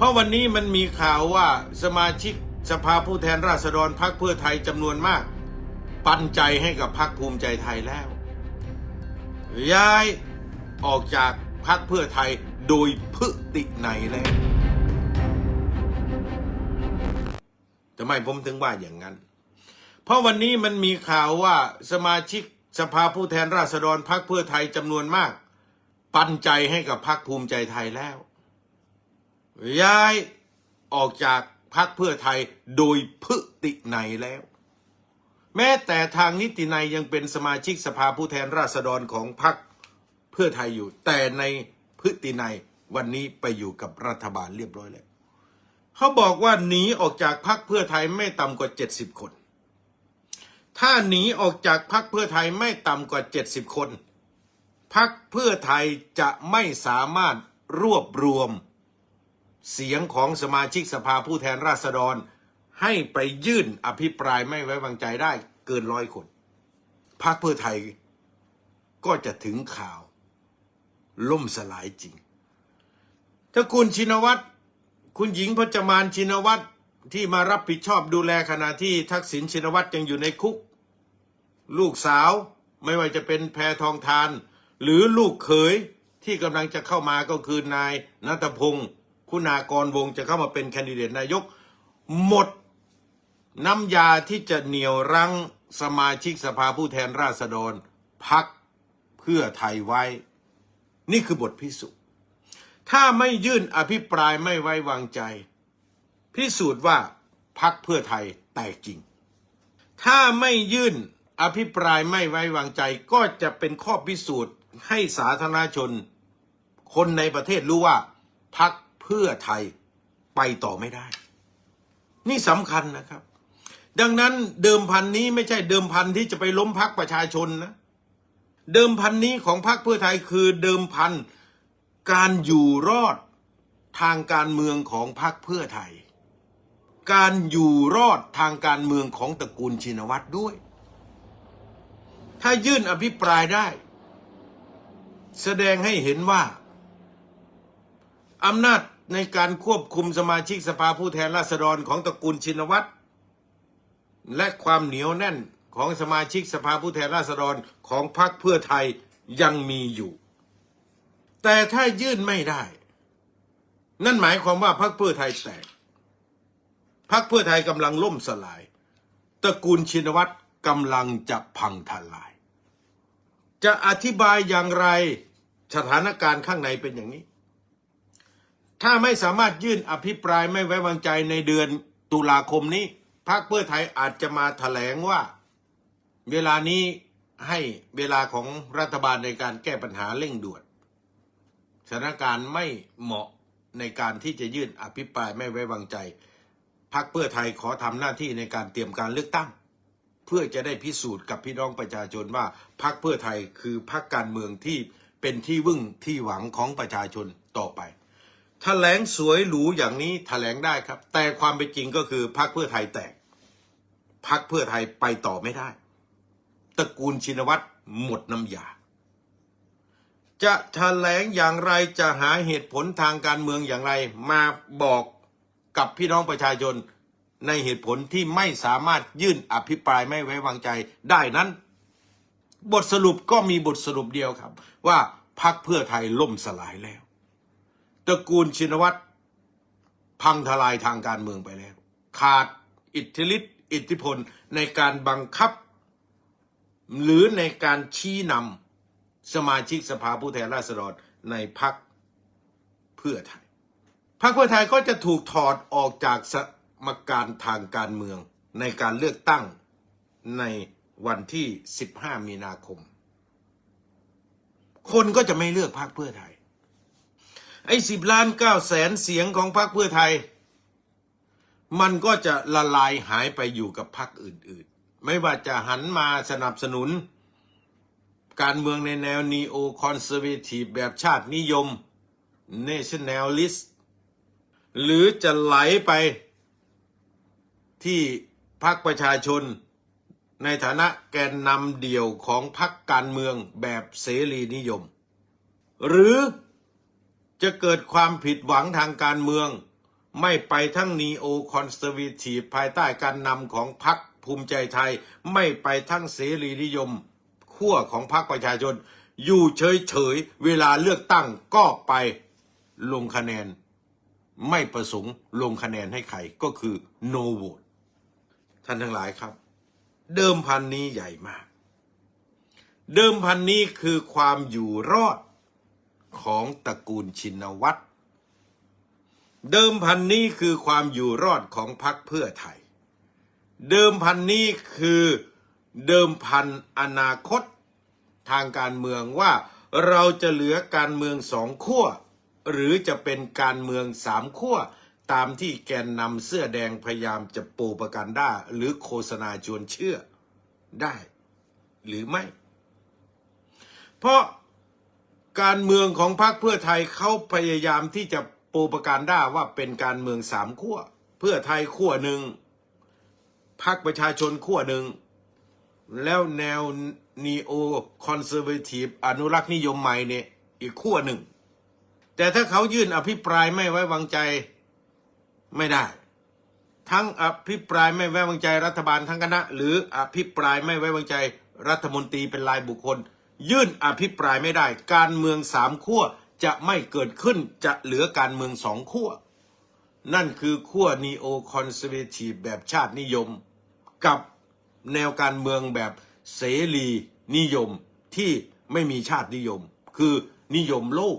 เพราะวันนี้มันมีข่าวว่าสมาชิกสภาผู้แทนราษฎรพรรคเพื่อไทยจำนวนมาก ปันใจให้กับพรรคภูมิใจไทยแล้ว ย้ายออกจากพรรคเพื่อไทยโดยพฤติไหนแล้วทำไมผมถึงว่าอย่างนั้น เพราะวันนี้มันมีข่าวว่าสมาชิกสภาผู้แทนราษฎรพรรคเพื่อไทยจำนวนมาก ปันใจให้กับพรรคภูมิใจไทยแล้ว ย้ายออกจากพรรคเพื่อไทยโดยพฤติไหนแล้ว แม้แต่ทางนิตินัยยังเป็นสมาชิกสภาผู้แทนราษฎรของพรรคเพื่อไทยอยู่ แต่ในพฤตินัยวันนี้ไปอยู่กับรัฐบาลเรียบร้อยแล้วเขาบอกว่าหนีออกจากพรรคเพื่อไทยไม่ต่ำกว่า 70 คน ถ้าหนีออกจากพรรคเพื่อไทยไม่ต่ำกว่า 70 คนพรรคเพื่อไทยจะไม่สามารถรวบรวม เสียงของสมาชิกสภาผู้แทนราษฎร ให้ไปยื่นอภิปรายไม่ไว้วางใจได้เกินร้อยคนพรรคเพื่อไทยก็จะถึงข่าว ล่มสลายจริง ถ้าคุณชินวัตรคุณหญิงพจมานชินวัตรที่มารับผิดชอบดูแลขณะที่ทักษิณชินวัตรยังอยู่ในคุก ลูกสาวไม่ว่าจะเป็นแพทองทาน หรือลูกเขยที่กำลังจะเข้ามาก็คือนายนัทพงศ์ คุณากรวงจะเข้ามาเป็นแคนดิเดตนายก หมดน้ำยาที่จะเหนี่ยวรั้งสมาชิกสภาผู้แทนราษฎรพักเพื่อไทยไว้ นี่คือบทพิสูจน์ถ้าไม่ยื่นอภิปรายไม่ไว้วางใจ พิสูจน์ว่าพักเพื่อไทยแตกจริง ถ้าไม่ยื่นอภิปรายไม่ไว้วางใจก็จะเป็นข้อพิสูจน์ให้สาธารณชน คนในประเทศรู้ว่าพัก พื่อไทยไปต่อไม่ได้ นี่สำคัญนะครับ ดังนั้นเดิมพันนี้ไม่ใช่เดิมพันที่จะไปล้มพักประชาชนนะเดิมพันนี้ของพรรคเพื่อไทยคือเดิมพันการอยู่รอดทางการเมืองของพรรคเพื่อไทย การอยู่รอดทางการเมืองของตระกูลชินวัตรด้วย ถ้ายื่นอภิปรายได้ แสดงให้เห็นว่าอำนาจ ในการควบคุมสมาชิกสภาผู้แทนราษฎรของตระกูลชินวัตร และความเหนียวแน่นของสมาชิกสภาผู้แทนราษฎรของพรรคเพื่อไทยยังมีอยู่ แต่ถ้ายื่นไม่ได้ นั่นหมายความว่าพรรคเพื่อไทยแตกพรรคเพื่อไทยกำลังล่มสลาย ตระกูลชินวัตรกำลังจะพังทลาย จะอธิบายอย่างไรสถานการณ์ข้างในเป็นอย่างนี้ ถ้าไม่สามารถยื่นอภิปรายไม่ไว้วางใจในเดือนตุลาคมนี้พรรคเพื่อไทยอาจจะมาแถลงว่า เวลานี้ให้เวลาของรัฐบาลในการแก้ปัญหาเร่งด่วนสถานการณ์ไม่เหมาะในการที่จะยื่นอภิปรายไม่ไว้วางใจพรรคเพื่อไทยขอทำหน้าที่ในการเตรียมการเลือกตั้ง เพื่อจะได้พิสูจน์กับพี่น้องประชาชนว่าพรรคเพื่อไทยคือพรรคการเมืองที่เป็นที่วึ่งที่หวังของประชาชนต่อไป แถลงสวยหรูอย่างนี้แถลงได้ครับ แต่ความเป็นจริงก็คือพรรคเพื่อไทยแตกพรรคเพื่อไทยไปต่อไม่ได้ตระกูลชินวัตรหมดน้ำยา จะแถลงอย่างไรจะหาเหตุผลทางการเมืองอย่างไร มาบอกกับพี่น้องประชาชนในเหตุผลที่ไม่สามารถยื่นอภิปรายไม่ไว้วางใจได้นั้น บทสรุปก็มีบทสรุปเดียวครับ ว่าพรรคเพื่อไทยล่มสลายแล้ว ตระกูลชินวัตรพังทลายทางการเมืองไปแล้ว ขาดอิทธิฤทธิ์อิทธิพลในการบังคับ หรือในการชี้นำสมาชิกสภาผู้แทนราษฎรในพรรคเพื่อไทยพรรคเพื่อไทยก็จะถูกถอดออกจากสมการทางการเมืองในการเลือกตั้งในวันที่ 15 มีนาคม คนก็จะไม่เลือกพรรคเพื่อไทย ไอ้สิบล้านเก้าแสนเสียงของพรรคเพื่อไทย มันก็จะละลายหายไปอยู่กับพรรคอื่นๆ ไม่ว่าจะหันมาสนับสนุน การเมืองในแนวนีโอคอนเซอร์เวทีฟแบบชาตินิยม nationalist หรือจะไหลไปที่พรรคประชาชน ในฐานะแกนนำเดี่ยวของพรรคการเมืองแบบเสรีนิยม หรือ จะเกิดความผิดหวังทางการเมือง ไม่ไปทั้งนีโอคอนเซอร์ t ทีภายใต้การนำของพรรคภูมิใจไทย ไม่ไปทั้งเสรีนิยมขั้วของพรรคประชาชน อยู่เฉยๆ เวลาเลือกตั้งก็ไปลงคะแนน ไม่ประสงค์ลงคะแนนให้ใครก็คือ no vote ท่านทั้งหลายครับ เดิมพันนี้ใหญ่มาก เดิมพันนี้คือความอยู่รอด ของตระกูลชินวัตร เดิมพันนี้คือความอยู่รอดของพรรคเพื่อไทย เดิมพันนี้คือเดิมพันอนาคต ทางการเมืองว่าเราจะเหลือการเมืองสองขั้วหรือจะเป็นการเมืองสามขั้วตามที่แกนนำเสื้อแดงพยายามจะปูประกันได้หรือโฆษณาชวนเชื่อได้ หรือไม่ เพราะ การเมืองของพรรคเพื่อไทยเขาพยายามที่จะโปรปการด้าว่าเป็นการเมืองสามขั้วเพื่อไทยขั้วหนึ่งพรรคประชาชนขั้วหนึ่งแล้วแนวนีโอคอนเซอร์เวทีฟอนุรักษ์นิยมใหม่เนี่ยอีกขั้วหนึ่ง แต่ถ้าเขายื่นอภิปรายไม่ไว้วางใจไม่ได้ ทั้งอภิปรายไม่ไว้วางใจรัฐบาลทั้งคณะ หรืออภิปรายไม่ไว้วางใจรัฐมนตรีเป็นรายบุคคล ยื่นอภิปรายไม่ได้ การเมืองสามขั้วจะไม่เกิดขึ้นจะเหลือการเมืองสองขั้วนั่นคือขั้วนีโอคอนเซอร์เวทีฟแบบชาตินิยม กับแนวการเมืองแบบเสรีนิยมที่ไม่มีชาตินิยม คือนิยมโลก